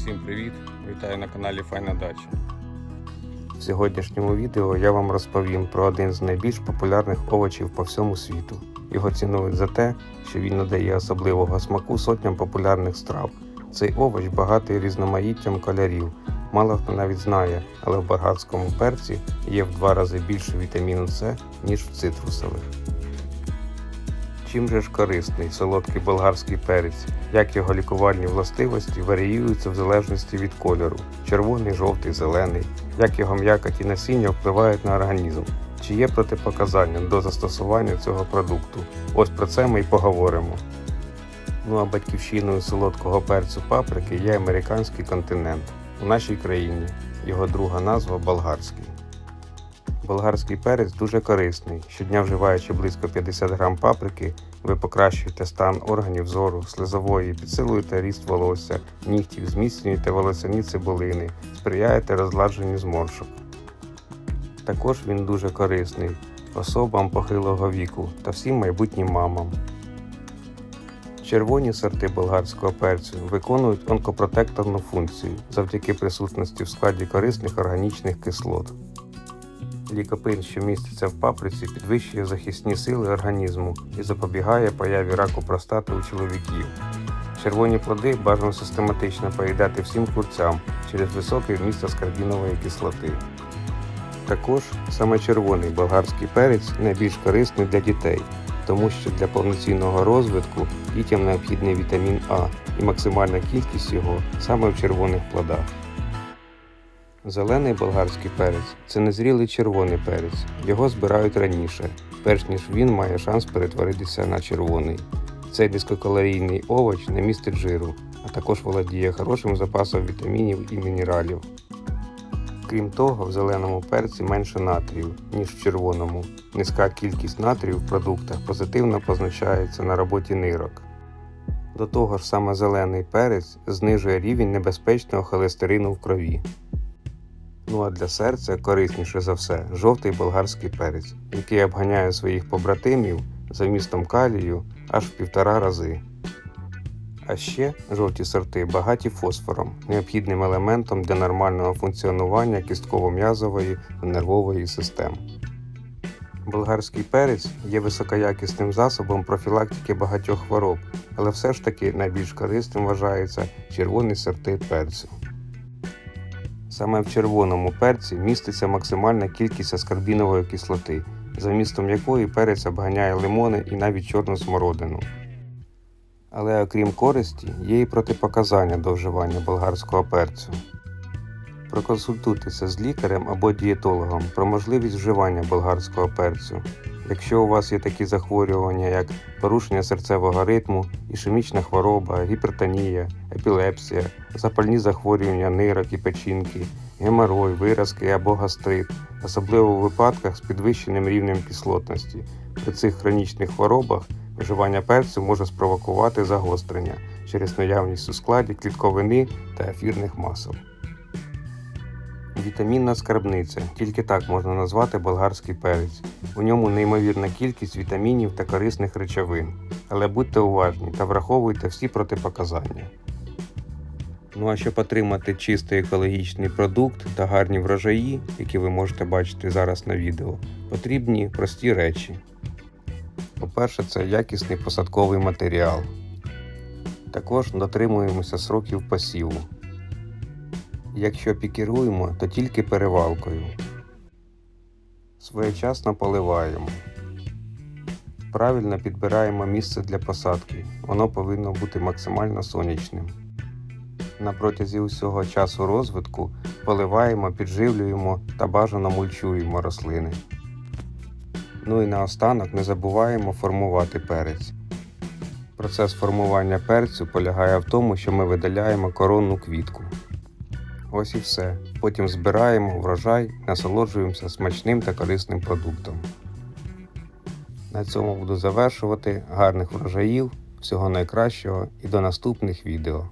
Всім привіт! Вітаю на каналі Файна Дача. В сьогоднішньому відео я вам розповім про один з найбільш популярних овочів по всьому світу. Його цінують за те, що він надає особливого смаку сотням популярних страв. Цей овоч багатий різноманіттям кольорів. Мало хто навіть знає, але в болгарському перці є в два рази більше вітаміну С, ніж в цитрусових. Чим же ж корисний солодкий болгарський перець? Як його лікувальні властивості варіюються в залежності від кольору: червоний, жовтий, зелений, як його м'якоть і насіння впливають на організм, чи є протипоказання до застосування цього продукту? Ось про це ми й поговоримо. Ну а батьківщиною солодкого перцю паприки є американський континент. У нашій країні його друга назва болгарський. Болгарський перець дуже корисний. Щодня вживаючи близько 50 грам паприки, ви покращуєте стан органів зору, слизової, підсилуєте ріст волосся, нігтів, зміцнюєте волосяні цибулини, сприяєте розладженню зморшок. Також він дуже корисний особам похилого віку та всім майбутнім мамам. Червоні сорти болгарського перцю виконують онкопротекторну функцію завдяки присутності в складі корисних органічних кислот. Лікопин, що міститься в паприці, підвищує захисні сили організму і запобігає появі раку простати у чоловіків. Червоні плоди бажано систематично поїдати всім курцям через високий вміст аскорбінової кислоти. Також саме червоний болгарський перець найбільш корисний для дітей, тому що для повноцінного розвитку дітям необхідний вітамін А і максимальна кількість його саме в червоних плодах. Зелений болгарський перець це незрілий червоний перець. Його збирають раніше, перш ніж він має шанс перетворитися на червоний. Цей низькокалорійний овоч не містить жиру, а також володіє хорошим запасом вітамінів і мінералів. Крім того, в зеленому перці менше натрію, ніж в червоному. Низька кількість натрію в продуктах позитивно позначається на роботі нирок. До того ж, саме зелений перець знижує рівень небезпечного холестерину в крові. Ну а для серця корисніше за все жовтий болгарський перець, який обганяє своїх побратимів за вмістом калію аж в півтора рази. А ще жовті сорти багаті фосфором, необхідним елементом для нормального функціонування кістково-м'язової та нервової систем. Болгарський перець є високоякісним засобом профілактики багатьох хвороб, але все ж таки найбільш корисним вважається червоні сорти перцю. Саме в червоному перці міститься максимальна кількість аскорбінової кислоти, за містом якої перець обганяє лимони і навіть чорну смородину. Але окрім користі, є і протипоказання до вживання болгарського перцю. Проконсультуйтеся з лікарем або дієтологом про можливість вживання болгарського перцю. Якщо у вас є такі захворювання, як порушення серцевого ритму, ішемічна хвороба, гіпертонія, епілепсія, запальні захворювання нирок і печінки, геморой, виразки або гастрит, особливо у випадках з підвищеним рівнем кислотності. При цих хронічних хворобах вживання перцю може спровокувати загострення через наявність у складі клітковини та ефірних масел. Вітамінна скарбниця, тільки так можна назвати болгарський перець. У ньому неймовірна кількість вітамінів та корисних речовин. Але будьте уважні та враховуйте всі протипоказання. Ну а щоб отримати чистий екологічний продукт та гарні врожаї, які ви можете бачити зараз на відео, потрібні прості речі. По-перше, це якісний посадковий матеріал. Також дотримуємося сроків посіву. Якщо пікіруємо, то тільки перевалкою. Своєчасно поливаємо. Правильно підбираємо місце для посадки. Воно повинно бути максимально сонячним. На протязі усього часу розвитку поливаємо, підживлюємо та бажано мульчуємо рослини. Ну і наостанок не забуваємо формувати перець. Процес формування перцю полягає в тому, що ми видаляємо коронну квітку. Ось і все. Потім збираємо врожай, насолоджуємося смачним та корисним продуктом. На цьому буду завершувати. Гарних врожаїв, всього найкращого і до наступних відео.